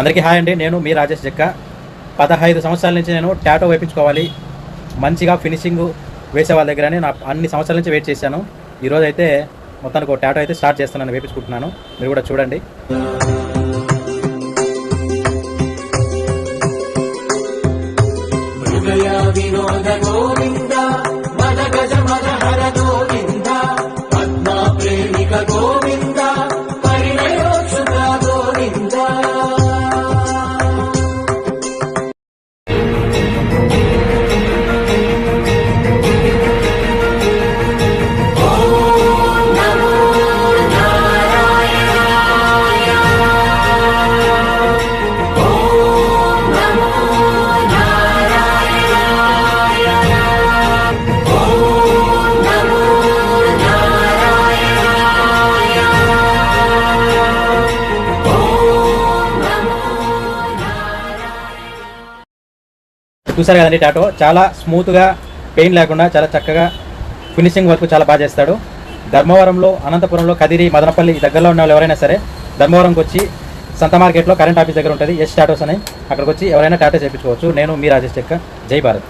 అందరికీ హాయ్ అండి. నేను మీ రాజేష్ జక్క. పదహైదు సంవత్సరాల నుంచి నేను టాటో వేయించుకోవాలి మంచిగా ఫినిషింగ్ వేసే వాళ్ళ దగ్గరనే నా అన్ని సంవత్సరాల నుంచి వెయిట్ చేశాను. ఈరోజు అయితే మొత్తానికి ఒక టాటో అయితే స్టార్ట్ చేస్తున్నాను వేయించుకుంటున్నాను మీరు కూడా చూడండి. వినోద చూసారు కదండి టాటో? చాలా స్మూత్గా పెయిన్ లేకుండా చాలా చక్కగా ఫినిషింగ్ వర్క్ చాలా బాగా చేస్తాడు. ధర్మవరంలో అనంతపురంలో కదిరి మదనపల్లి దగ్గరలో ఉన్న వాళ్ళు ఎవరైనా సరే ధర్మవరంకి వచ్చి సంత మార్కెట్లో కరెంట్ ఆఫీస్ దగ్గర ఉంటుంది ఎస్ టాటోస్ అని. అక్కడికి వచ్చి ఎవరైనా టాటో చేయించుకోవచ్చు. నేను మీ రాజేష్ చెక్క. జై భారత్.